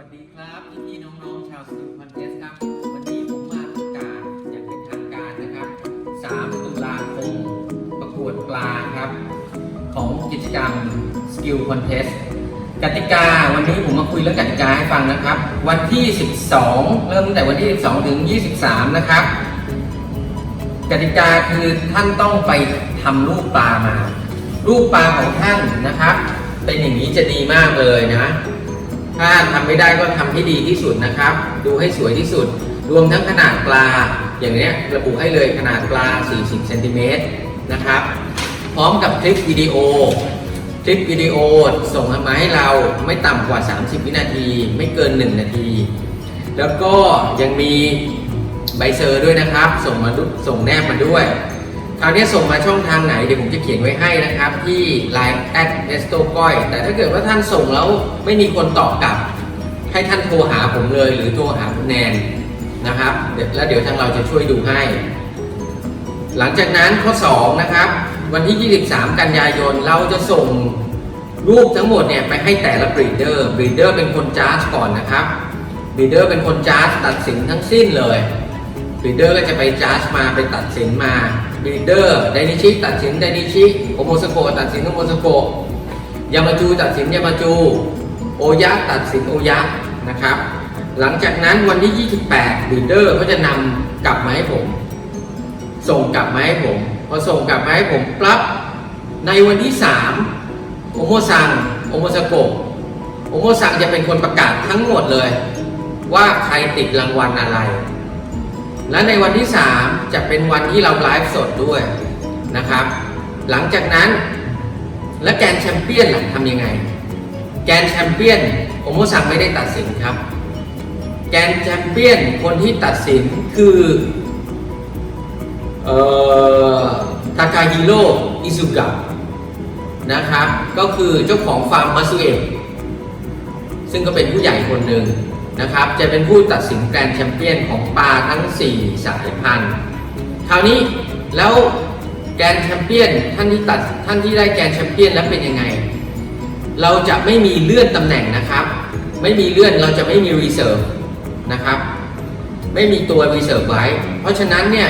วัสดีครับพี่พี่ๆน้องๆชาวสตูคอนเทสครับ วันนี้ผมมาประกาศอย่างเป็นทางการนะครับ 3 ตุลาคมประกวดปลาครับ ของกิจกรรม Skill Contest กติกาวันนี้ผมมาคุยเรื่องกติกาให้ฟังนะครับ วันที่ 12 เริ่มตั้งแต่วันที่ 12 ถึง 23 นะครับ กติกาคือท่านต้องไปทำรูปปลามา รูปปลาของท่านนะครับ เป็นอย่างนี้จะดีมากเลยนะ ถ้าทำไม่ได้ก็ทำให้ดีที่สุดนะครับ ดูให้สวยที่สุด รวมทั้งขนาดปลา อย่างเนี้ยระบุให้เลยขนาดปลา 40เซนติเมตรนะครับ พร้อมกับคลิปวิดีโอ คลิปวิดีโอส่งมาให้เราไม่ต่ำกว่า 30 วินาที ไม่เกิน 1 นาที แล้วก็ยังมีใบเซอร์ด้วยนะครับ ส่งมาดุส่งแนบมาด้วยาวนี้ส่งมาช่องทางไหนเดี๋ยวผมจะเขียนไว้ให้นะครับ ที่ Line แอดเนสโตก้อยแต่ถ้าเกิดว่าท่านส่งแล้วไม่มีคนตอบกลับ ให้ท่านโทรหาผมเลยหรือโทรหาคุณแนนนะครับแล้วเดี๋ยวทางเราจะช่วยดูให้ หลังจากนั้นข้อ 2 นะครับ วันที่ 23 กันยายนเราจะส่งรูปทั้งหมดเนี่ยไปให้แต่ละบรีเดอร์บรีเดอร์เป็นคนจ้าก่อนนะครับบรีเดอร์เป็นคนจ้าตัดสินทั้งสิ้นเลยบรีเดอร์ก็จะไปจ้ามาไปตัดสินมาบีเดอร์ไดนิชิตัดสินไดนิชิโอโมสโกตัดสินโอโมสโกยามาจูตัดสินยามาจู โอยะตัดสินโอยะนะครับ หลังจากนั้นวันที่ 28บีเดอร์ก็จะนำกลับมาให้ผม ส่งกลับมาให้ผมพอส่งกลับมาให้ผมปั๊บในวันที่ 3 โอโมซังโอโมสโกโอโมซังจะเป็นคนประกาศทั้งหมดเลย ว่าใครติดรางวัลอะไร และในวันที่ 3 จะเป็นวันที่เราไลฟ์สดด้วยนะครับ หลังจากนั้นและแกนแชมเปี้ยนล่ะทำยังไง แกนแชมเปี้ยนโอโมซังไม่ได้ตัดสินครับ แกนแชมเปี้ยนคนที่ตัดสินคือเอ่อทากาฮิโร่อิซุกะนะครับ ก็คือเจ้าของฟาร์มมัสเอะซึ่งก็เป็นผู้ใหญ่คนหนึ่ง นะครับ จะเป็นผู้ตัดสินแกรนด์แชมเปี้ยนของปลาทั้ง 4 สายพันธุ์คราวนี้แล้วแกรนด์แชมเปี้ยนท่านที่ตัดท่านที่ได้แกรนด์แชมเปี้ยนแล้วเป็นยังไง เราจะไม่มีเลื่อนตำแหน่งนะครับ ไม่มีเลื่อนเราจะไม่มีรีเซิร์ฟนะครับ ไม่มีตัวรีเซิร์ฟไว้ เพราะฉะนั้นเนี่ย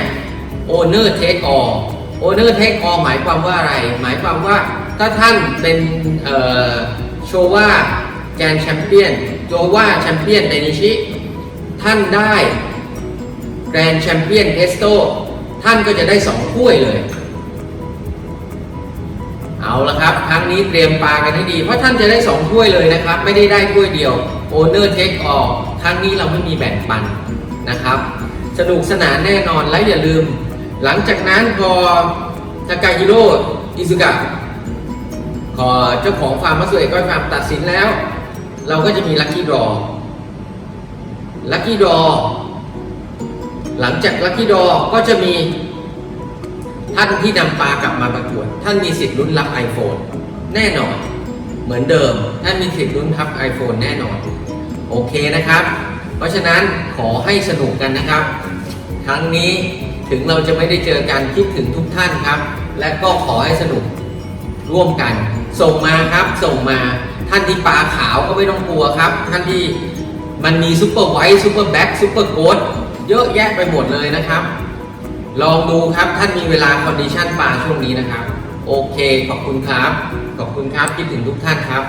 owner take all owner take all หมายความว่าอะไร หมายความว่าถ้าท่านเป็นโชว่าแกนแชมเปี้ยน โชว่าแชมเปี้ยนในนิชิ ท่านได้แกรนด์แชมเปี้ยนเทสโตท่านก็จะได้สองถ้วยเลย เอาละครับ ครั้งนี้เตรียมปลากันให้ดี เพราะท่านจะได้สองถ้วยเลยนะครับ ไม่ได้ได้ถ้วยเดียว Owner Take All ครั้งนี้เราไม่มีแบ่งปันนะครับ สนุกสนานแน่นอนและอย่าลืม หลังจากนั้นพอทากาฮิโร่อิซุกะขอเจ้าของฟาร์มมัสเอก้อยฟาร์มตัดสินแล้ว เราก็จะมีลัคกี้ดอลัคกี้ดอหลังจากลัคกี้ดอก็จะมีท่านที่นำปลากลับมาประกวด ท่านมีสิทธิ์ลุ้นรับ iPhone แน่นอน เหมือนเดิม ท่านมีสิทธิ์ลุ้นรับ iPhone แน่นอน โอเคนะครับ เพราะฉะนั้นขอให้สนุกกันนะครับ ครั้งนี้ถึงเราจะไม่ได้เจอกันคิดถึงทุกท่านครับ และก็ขอให้สนุกร่วมกัน ส่งมาครับ ส่งมา ท่านที่ปลาขาวก็ไม่ต้องกลัวครับ ท่านที่มันมีซูเปอร์ไวท์ซูเปอร์แบ็กซูเปอร์โกดเยอะแยะไปหมดเลยนะครับ ลองดูครับท่านมีเวลาคอนดิชันปลาช่วงนี้นะครับ โอเค ขอบคุณครับ ขอบคุณครับคิดถึงทุกท่านครับ